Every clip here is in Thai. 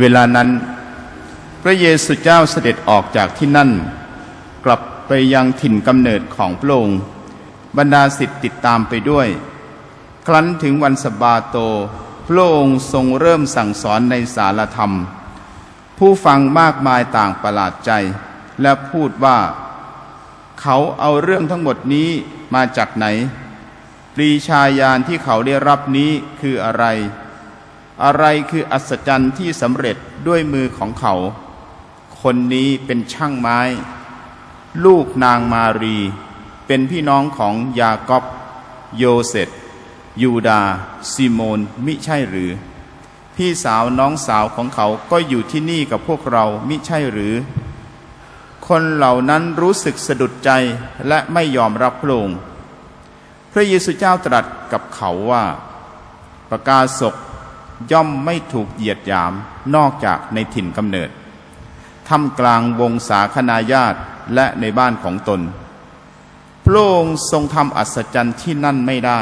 เวลานั้น พระเยซูเจ้าเสด็จออกจากที่นั่น กลับไปยังถิ่นกำเนิดของพระองค์บรรดาสิทธิ์ติดตามไปด้วย ครั้นถึงวันสบาโต พระองค์ทรงเริ่มสั่งสอนในสารธรรม ผู้ฟังมากมายต่างประหลาดใจ และพูดว่า เขาเอาเรื่องทั้งหมดนี้มาจากไหน ปรีชาญาณที่เขาได้รับนี้คืออะไร อะไรคืออัศจรรย์ที่สำเร็จด้วยมือของเขา คนนี้เป็นช่างไม้ ลูกนางมารี เป็นพี่น้องของยากอบโยเซฟยูดาซิโมนมิใช่หรือ พี่สาวน้องสาวของเขาก็อยู่ที่นี่กับพวกเรามิใช่หรือ คนเหล่านั้นรู้สึกสะดุดใจและไม่ยอมรับพระองค์พระเยซูเจ้าตรัสกับเขาว่า ประกาศก ย่อมไม่ถูกเหยียดหยามนอกจากในถิ่นกำเนิดท่ามกลางวงสาคนาญาติและในบ้านของตน พระองค์ทรงทำอัศจรรย์ที่นั่นไม่ได้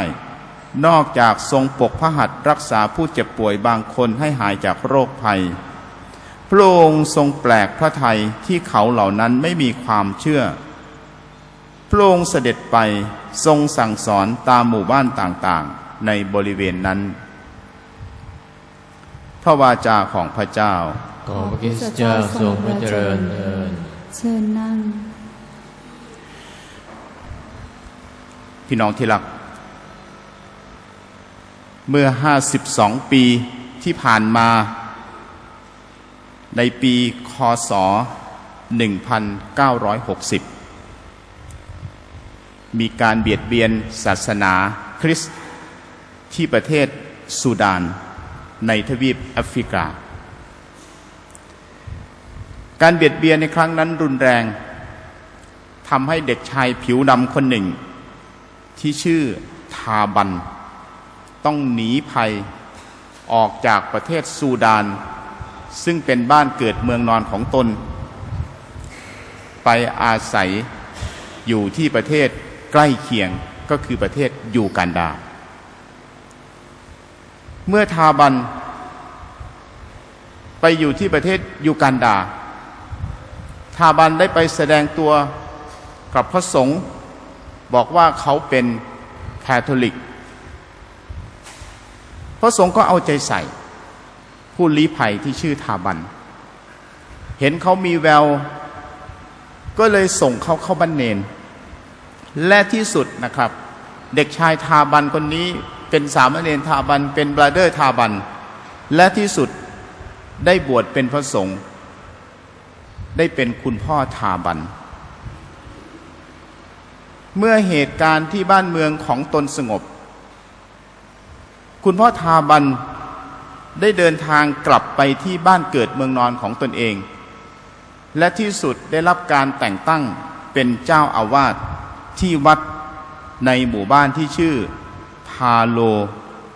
นอกจากทรงปกพระหัตถ์รักษาผู้เจ็บป่วยบางคนให้หายจากโรคภัย พระองค์ทรงแปลกพระทัยที่เขาเหล่านั้นไม่มีความเชื่อ พระองค์เสด็จไปทรงสั่งสอนตามหมู่บ้านต่างๆ ในบริเวณนั้น พระวาจาของพระเจ้า ขอพระคริสตเจ้าทรงพระเจริญเถิดเชิญนั่ง พี่น้องที่รัก เมื่อ 52 ปีที่ผ่านมา ในปีคศ 1960 มีการเบียดเบียนศาสนาคริสต์ที่ประเทศซูดาน ในทวีปแอฟริกา การเบียดเบียนในครั้งนั้นรุนแรงทำให้เด็กชายผิวดำคนหนึ่ง ที่ชื่อทาบัน ต้องหนีภัยออกจากประเทศซูดาน ซึ่งเป็นบ้านเกิดเมืองนอนของตน ไปอาศัยอยู่ที่ประเทศใกล้เคียงก็คือประเทศยูกันดา เมื่อทาบัน ไปอยู่ที่ประเทศยูกันดา ทาบันได้ไปแสดงตัวกับพระสงฆ์บอกว่าเขาเป็นแคทอลิก พระสงฆ์ก็เอาใจใส่ ผู้ลี้ภัยที่ชื่อทาบัน เห็นเขามีแวว ก็เลยส่งเขาเข้าบันเนน และที่สุดนะครับ เด็กชายทาบันคนนี้ เป็นสามเณรทาบัน เป็นบราเดอร์ทาบัน และที่สุดได้บวชเป็นพระสงฆ์ได้เป็นคุณพ่อทาบัน เมื่อเหตุการณ์ที่บ้านเมืองของตนสงบ คุณพ่อทาบันได้เดินทางกลับไปที่บ้านเกิดเมืองนอนของตนเอง และที่สุดได้รับการแต่งตั้งเป็นเจ้าอาวาสที่วัดในหมู่บ้านที่ชื่อ พาโล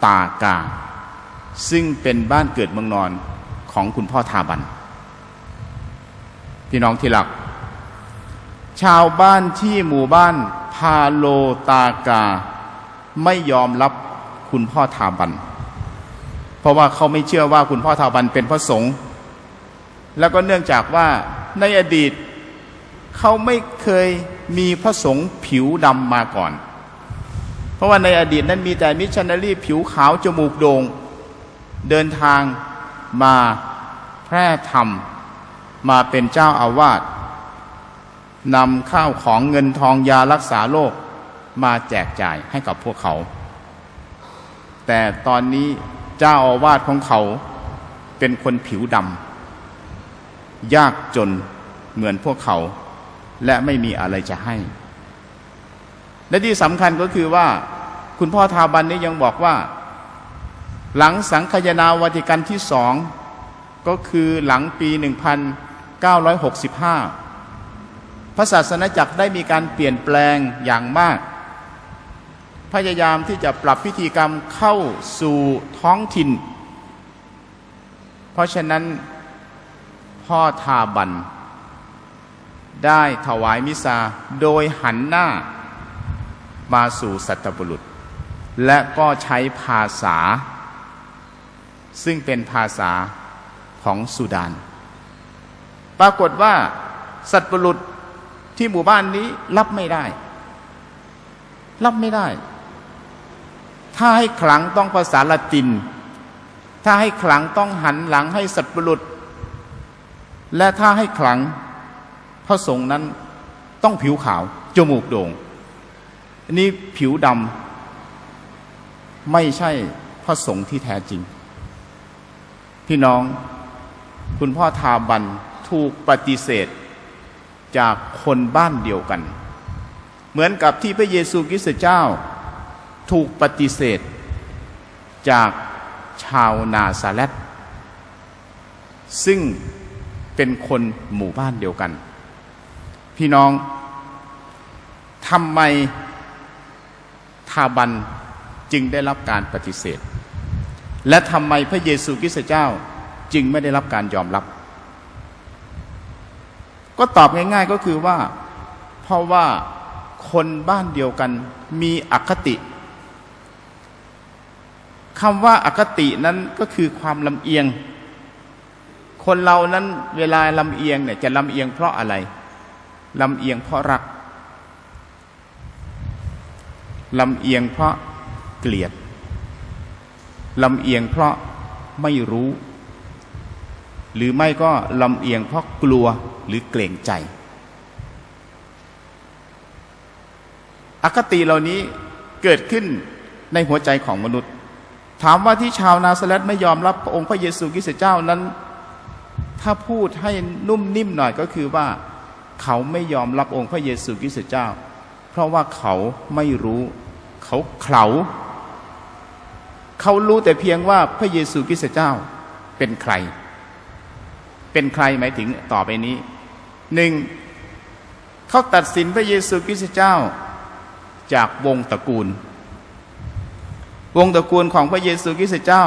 ตากา ซึ่งเป็นบ้านเกิดเมืองนอนของคุณพ่อทาบัน พี่น้องที่รัก ชาวบ้านที่หมู่บ้านพาโลตากา ไม่ยอมรับคุณพ่อทาบัน เพราะว่าเขาไม่เชื่อว่าคุณพ่อทาบันเป็นพระสงฆ์แล้วก็เนื่องจากว่าในอดีตเขาไม่เคยมีพระสงฆ์ผิวดำมาก่อน ราะว่าในอดีตนั้นมีแต่มิชชันนารีผิวขาวจมูกโดง่งเดินทางมาแพร่ธรรม มาเป็นเจ้าอาวาสนำข้าวของเงินทองยารักษาโรคมาแจกจ่ายให้กับพวกเขา แต่ตอนนี้เจ้าอาวาสของเขาเป็นคนผิวดำยากจนเหมือนพวกเขา และไม่มีอะไรจะให้ และที่สำคัญก็คือว่า คุณพ่อทาบันนี้ยังบอกว่า หลังสังคยนาวาติกันที่สองก็คือหลังปี 1965 พระศาสนาจักรได้มีการเปลี่ยนแปลงอย่างมาก พยายามที่จะปรับพิธีกรรมเข้าสู่ท้องถิ่น เพราะฉะนั้นพ่อทาบันได้ถวายมิซาโดยหันหน้า มาสู่สัตบุรุษ และก็ใช้ภาษา ซึ่งเป็นภาษาของสุดาน ปรากฏว่าสัตว์ปรุษที่หมู่บ้านนี้รับไม่ได้ รับไม่ได้ ถ้าให้ขลังต้องภาษาละติน ถ้าให้ขลังต้องหันหลังให้สัตว์ปรุษ และถ้าให้ขลังพระสงฆ์นั้นต้องผิวขาว จมูกโด่ง อันนี้ผิวดำไม่ใช่พระสงฆ์ที่แท้จริง พี่น้อง คุณพ่อทาบันถูกปฏิเสธจากคนบ้านเดียวกัน เหมือนกับที่พระเยซูคริสต์เจ้า ถูกปฏิเสธ จากชาวนาซาเลตซึ่งเป็นคนหมู่บ้านเดียวกัน พี่น้องทำไม ทาบันจึงได้รับการปฏิเสธ และทำไมพระเยซูคริสต์เจ้าจึงไม่ได้รับการยอมรับ ก็ตอบง่าย ๆก็คือว่า เพราะว่าคนบ้านเดียวกันมีอคติคำว่าอคตินั้นก็คือความลำเอียง คนเรานั้นเวลาลำเอียงเนี่ยจะลำเอียงเพราะอะไรลำเอียงเพราะรัก ลำเอียงเพราะเกลียดลำเอียงเพราะไม่รู้ หรือไม่ก็ลำเอียงเพราะกลัวหรือเกรงใจ อคติเหล่านี้เกิดขึ้นในหัวใจของมนุษย์ ถามว่าที่ชาวนาซาเลตไม่ยอมรับพระองค์พระเยซูคริสต์เจ้านั้น ถ้าพูดให้นุ่มนิ่มหน่อยก็คือว่า เขาไม่ยอมรับองค์พระเยซูคริสต์เจ้า เพราะว่าเขาไม่รู้ เขาเขาเขารู้แต่เพียงว่าพระเยซูคริสต์เจ้าเป็นใคร เป็นใครหมายถึงต่อไปนี้หนึ่งเขาตัดสินพระเยซูคริสต์เจ้าจากวงตระกูล วงตระกูลของพระเยซูคริสต์เจ้า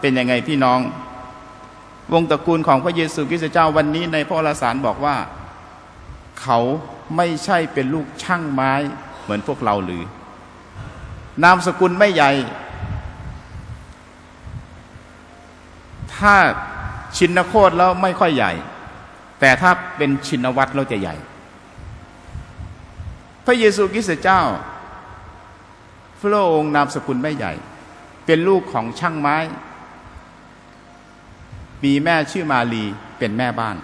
เป็นยังไงพี่น้อง วงตระกูลของพระเยซูคริสต์เจ้าวันนี้ในพระวรสารบอกว่า เขาไม่ใช่เป็นลูกช่างไม้เหมือนพวกเราหรือ นามสกุลไม่ใหญ่ ถ้าชินโคตรแล้วไม่ค่อยใหญ่ แต่ถ้าเป็นชินวัตรแล้วจะใหญ่ พระเยซูคริสต์เจ้า พระองค์นามสกุลไม่ใหญ่ เป็นลูกของช่างไม้ มีแม่ชื่อมาลีเป็นแม่บ้าน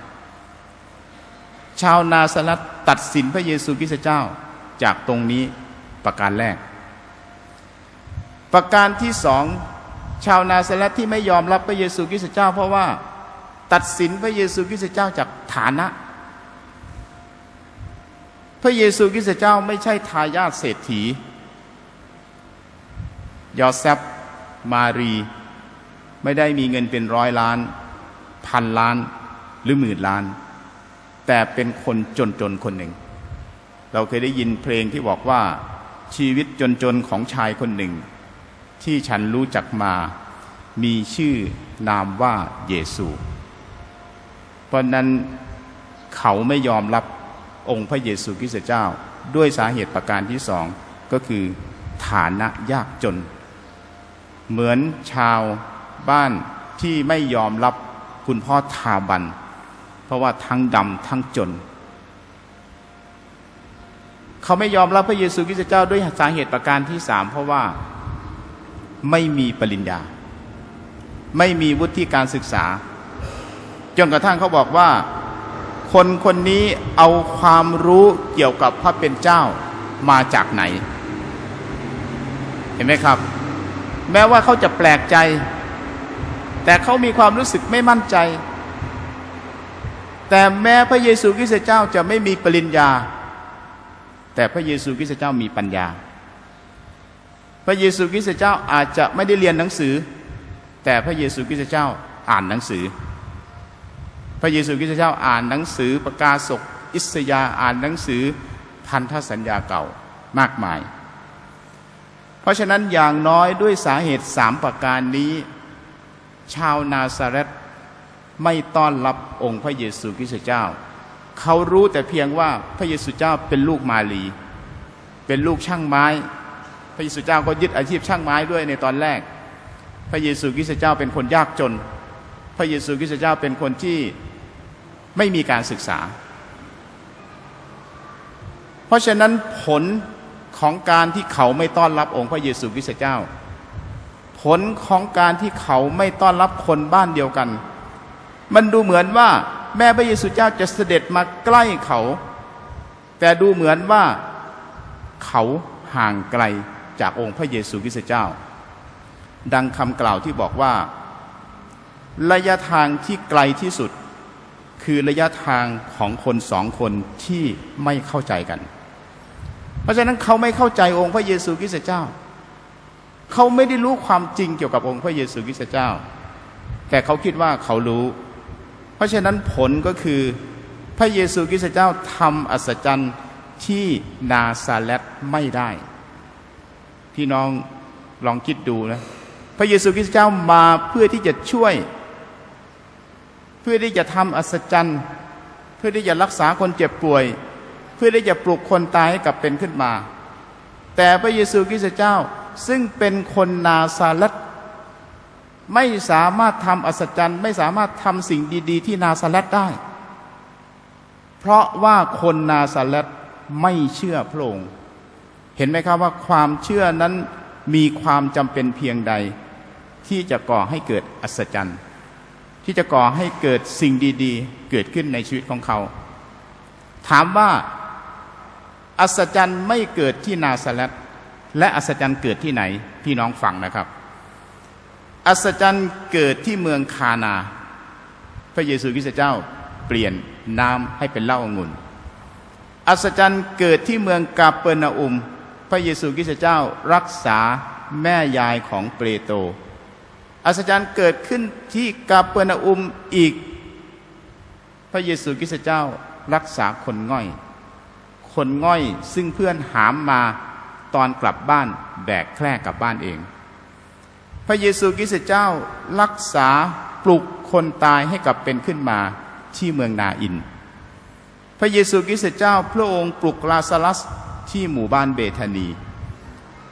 ชาวนาซารัตตัดสินพระเยซูคริสต์เจ้าจากตรงนี้ประการแรก ประการที่สองชาวนาซารัตที่ไม่ยอมรับพระเยซูคริสต์เจ้า เพราะว่าตัดสินพระเยซูคริสต์เจ้าจากฐานะ พระเยซูคริสต์เจ้าไม่ใช่ทายาทเศรษฐี ยอเซฟมารี ไม่ได้มีเงินเป็นร้อยล้าน พันล้านหรือหมื่นล้าน แต่เป็นคนจนๆคนหนึ่ง เราเคยได้ยินเพลงที่บอกว่าชีวิตจนๆของชายคนหนึ่ง ที่ฉันรู้จักมา มีชื่อนามว่าเยซู เพราะนั้นเขาไม่ยอมรับองค์พระเยซูคริสต์เจ้า ด้วยสาเหตุประการที่สองก็คือฐานะยากจน เหมือนชาวบ้านที่ไม่ยอมรับคุณพ่อทาบัน เพราะว่าทั้งดำทั้งจน เขาไม่ยอมรับพระเยซูคริสต์เจ้าด้วยสาเหตุประการที่สามเพราะว่า ไม่มีปริญญา ไม่มีวุฒิการศึกษา จนกระทั่งเขาบอกว่า คนคนนี้เอาความรู้เกี่ยวกับพระเป็นเจ้ามาจากไหน เห็นไหมครับ แม้ว่าเขาจะแปลกใจ แต่เขามีความรู้สึกไม่มั่นใจ แต่แม้พระเยซูคริสต์เจ้าจะไม่มีปริญญา แต่พระเยซูคริสต์เจ้ามีปัญญา พระเยซูคริสต์เจ้าอาจจะไม่ได้เรียนหนังสือ แต่พระเยซูคริสต์เจ้าอ่านหนังสือ พระเยซูคริสต์เจ้าอ่านหนังสือประกาศกอิสยาอ่านหนังสือพันธสัญญาเก่ามากมาย เพราะฉะนั้นอย่างน้อยด้วยสาเหตุสามประการนี้ ชาวนาซาเรตไม่ต้อนรับองค์พระเยซูคริสต์เจ้า เขารู้แต่เพียงว่าพระเยซูเจ้าเป็นลูกมาลี เป็นลูกช่างไม้ ระเยซูเจ้าก็ยึดอาชีพช่างไม้ด้วยในตอนแรก พระเยซูคริสต์เจ้าเป็นคนยากจน พระเยซูคริสต์เจ้าเป็นคนที่ไม่มีการศึกษา เพราะฉะนั้นผลของการที่เขาไม่ต้อนรับองค์พระเยซูคริสต์เจ้า ผลของการที่เขาไม่ต้อนรับคนบ้านเดียวกัน มันดูเหมือนว่าแม่พระเยซูเจ้าจะเสด็จมาใกล้เขา แต่ดูเหมือนว่าเขาห่างไกล จากองค์พระเยซูคริสต์เจ้า ดังคำกล่าวที่บอกว่า ระยะทางที่ไกลที่สุด คือระยะทางของคนสองคนที่ไม่เข้าใจกัน เพราะฉะนั้นเขาไม่เข้าใจองค์พระเยซูคริสต์เจ้า เขาไม่ได้รู้ความจริงเกี่ยวกับองค์พระเยซูคริสต์เจ้า แต่เขาคิดว่าเขารู้ เพราะฉะนั้นผลก็คือพระเยซูคริสต์เจ้าทำอัศจรรย์ที่นาซาเรตไม่ได้ พี่น้องลองคิดดูนะ พระเยซูคริสต์เจ้ามาเพื่อที่จะช่วย เพื่อที่จะทำอัศจรรย์ เพื่อที่จะรักษาคนเจ็บป่วย เพื่อที่จะปลุกคนตายให้กลับเป็นขึ้นมา แต่พระเยซูคริสต์เจ้าซึ่งเป็นคนนาซาเรตไม่สามารถทำอัศจรรย์ ไม่สามารถทำสิ่งดี ๆ ที่นาซาเรตได้ เพราะว่าคนนาซาเรตไม่เชื่อพระองค์ เห็นไหมครับว่าความเชื่อนั้นมีความจำเป็นเพียงใด ที่จะก่อให้เกิดอัศจรรย์ ที่จะก่อให้เกิดสิ่งดีๆ เกิดขึ้นในชีวิตของเขา ถามว่าอัศจรรย์ไม่เกิดที่นาซาเรตและอัศจรรย์เกิดที่ไหน พี่น้องฟังนะครับ อัศจรรย์เกิดที่เมืองคานา พระเยซูคริสต์เจ้าเปลี่ยนน้ำให้เป็นเหล้าองุ่นอัศจรรย์เกิดที่เมืองกาเปอร์นาอุม พระเยซูคริสต์เจ้ารักษาแม่ยายของเปโตรอัศจรรย์เกิดขึ้นที่กาเปอร์นาอุมอีก พระเยซูคริสต์เจ้ารักษาคนง่อย คนง่อยซึ่งเพื่อนหามมาตอนกลับบ้านแบกแคร่กลับบ้านเอง พระเยซูคริสต์เจ้ารักษาปลุกคนตายให้กลับเป็นขึ้นมาที่เมืองนาอิน พระเยซูคริสต์เจ้าพระองค์ปลุกลาซาลัส ที่หมู่บ้านเบธานี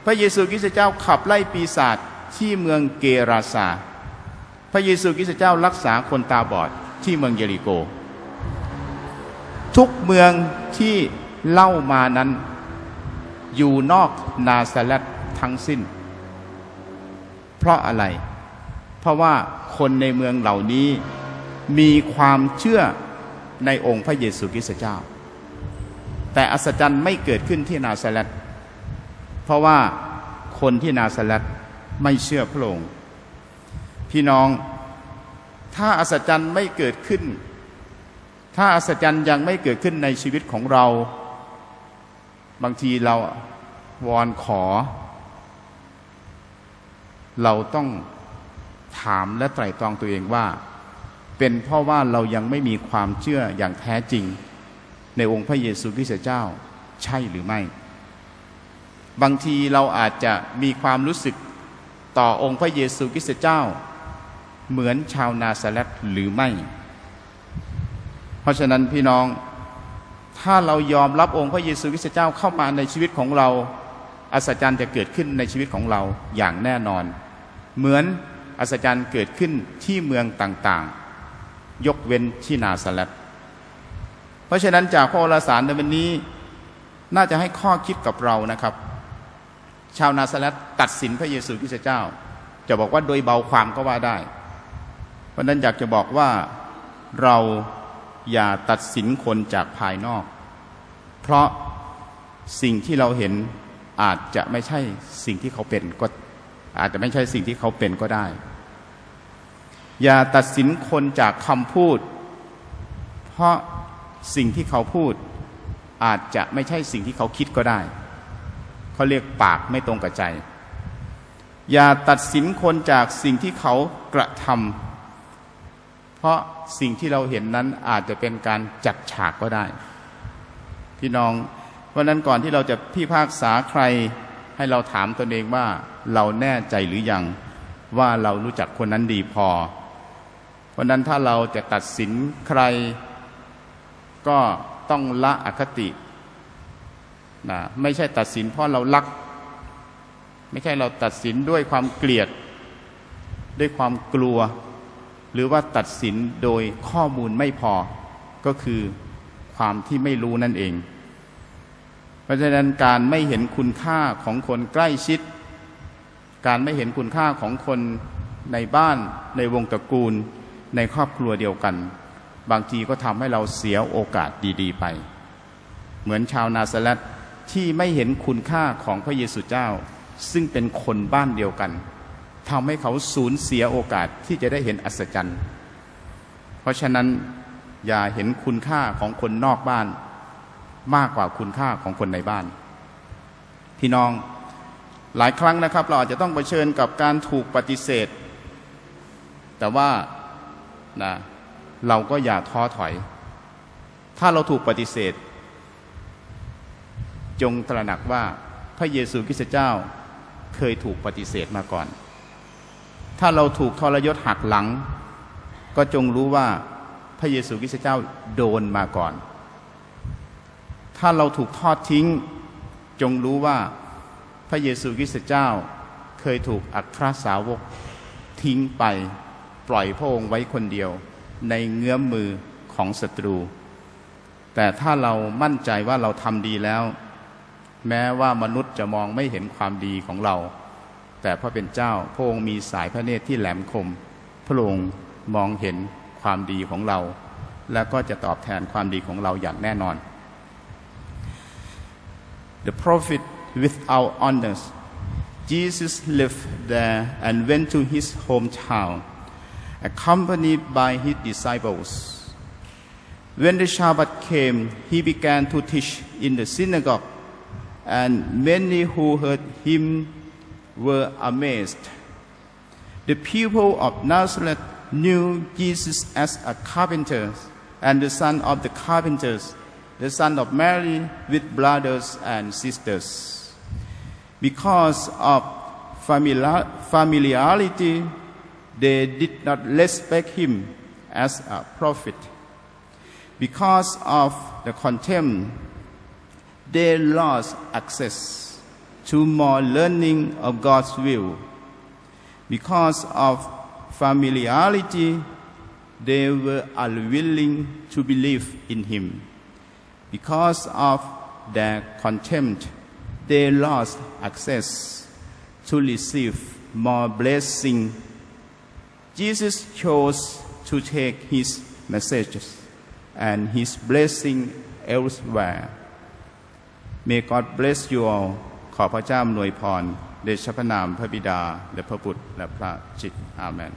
พระเยซูคริสต์เจ้าขับไล่ปีศาจที่เมืองเกราซา พระเยซูคริสต์เจ้ารักษาคนตาบอดที่เมืองเยริโก ทุกเมืองที่เล่ามานั้น อยู่นอกนาซาเรตทั้งสิ้น เพราะอะไร เพราะว่าคนในเมืองเหล่านี้มีความเชื่อในองค์พระเยซูคริสต์เจ้า แต่อัศจรรย์ไม่เกิดขึ้นที่นาซาเรตเพราะว่าคนที่นาซาเรตไม่เชื่อพระองค์พี่น้องถ้าอัศจรรย์ไม่เกิดขึ้น ถ้าอัศจรรย์ยังไม่เกิดขึ้นในชีวิตของเรา บางทีเราวอนขอ เราต้องถามและไตร่ตรองตัวเองว่า เป็นเพราะว่าเรายังไม่มีความเชื่ออย่างแท้จริง ในองค์พระเยซูคริสต์เจ้าใช่หรือไม่ บางทีเราอาจจะมีความรู้สึกต่อองค์พระเยซูคริสต์เจ้า เหมือนชาวนาซาเรตหรือไม่ เพราะฉะนั้นพี่น้องถ้าเรายอมรับองค์พระเยซูคริสต์เจ้าเข้ามาในชีวิตของเราอัศจรรย์จะเกิดขึ้นในชีวิตของเราอย่างแน่นอน เหมือนอัศจรรย์เกิดขึ้นที่เมืองต่างๆ ยกเว้นที่นาซาเรต เพราะฉะนั้นจากพระอษฐสารในวันนี้ น่าจะให้ข้อคิดกับเรานะครับ ชาวนาซาเรตตัดสินพระเยซูคริสต์เจ้า จะบอกว่าโดยเบาความก็ว่าได้ เพราะนั้นอยากจะบอกว่าเราอย่าตัดสินคนจากภายนอก เพราะสิ่งที่เราเห็นอาจจะไม่ใช่สิ่งที่เขาเป็นก็อาจจะไม่ใช่สิ่งที่เขาเป็นก็ได้ อย่าตัดสินคนจากคำพูด เพราะ สิ่งที่เขาพูดอาจจะไม่ใช่สิ่งที่เขาคิดก็ได้ เขาเรียกปากไม่ตรงกับใจ อย่าตัดสินคนจากสิ่งที่เขากระทำเพราะสิ่งที่เราเห็นนั้นอาจจะเป็นการจัดฉากก็ได้ พี่น้องเพราะนั้นก่อนที่เราจะพิพากษาใครให้เราถามตนเองว่าเราแน่ใจหรือยังว่าเรารู้จักคนนั้นดีพอ เพราะนั้นถ้าเราจะตัดสินใคร ก็ต้องละอคตินะไม่ใช่ตัดสินเพราะเรารัก ไม่ใช่เราตัดสินด้วยความเกลียด ด้วยความกลัว หรือว่าตัดสินโดยข้อมูลไม่พอก็คือความที่ไม่รู้นั่นเอง เพราะฉะนั้นการไม่เห็นคุณค่าของคนใกล้ชิด การไม่เห็นคุณค่าของคนในบ้านในวงตระกูลในครอบครัวเดียวกัน บางทีก็ทำให้เราเสียโอกาสดีๆไป เหมือนชาวนาซาเรตที่ไม่เห็นคุณค่าของพระเยซูเจ้า ซึ่งเป็นคนบ้านเดียวกันทำให้เขาสูญเสียโอกาสที่จะได้เห็นอัศจรรย์ เพราะฉะนั้นอย่าเห็นคุณค่าของคนนอกบ้าน มากกว่าคุณค่าของคนในบ้าน พี่น้องหลายครั้งนะครับ เราอาจจะต้องเผชิญกับการถูกปฏิเสธ แต่ว่านะ เราก็อย่าท้อถอย ถ้าเราถูกปฏิเสธ จงตระหนักว่าพระเยซูคริสต์เจ้าเคยถูกปฏิเสธมาก่อน ถ้าเราถูกทรยศหักหลัง ก็จงรู้ว่าพระเยซูคริสต์เจ้าโดนมาก่อน ถ้าเราถูกทอดทิ้ง จงรู้ว่าพระเยซูคริสต์เจ้าเคยถูกอัครสาวกทิ้งไปปล่อยพระองค์ไว้คนเดียว ในเงื้อมมือของศัตรู แต่ถ้าเรามั่นใจว่าเราทำดีแล้ว แม้ว่ามนุษย์จะมองไม่เห็นความดีของเรา แต่พระเป็นเจ้าพระองค์มีสายพระเนตรที่แหลมคม พระองค์มองเห็นความดีของเรา และก็จะตอบแทนความดีของเราอย่างแน่นอน The prophet without honors Jesus left there and went to his hometown accompanied by his disciples When the Shabbat came, he began to teach in the synagogue, and many who heard him were amazed. The people of Nazareth knew Jesus as a carpenter and the son of the carpenters, the son of Mary with brothers and sisters. Because of familiar- familiarity, they did not respect him as a prophet. Because of the contempt, they lost access to more learning of God's will. Because of familiarity, they were unwilling to believe in him. Because of their contempt, they lost access to receive more blessing. Jesus chose to take his messages and his blessing elsewhere. May God bless you all ขอพระเจ้าอำนวยพรเดชพระนามพระบิดา และพระบุตรและพระจิต อาเมน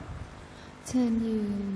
เชิญยืน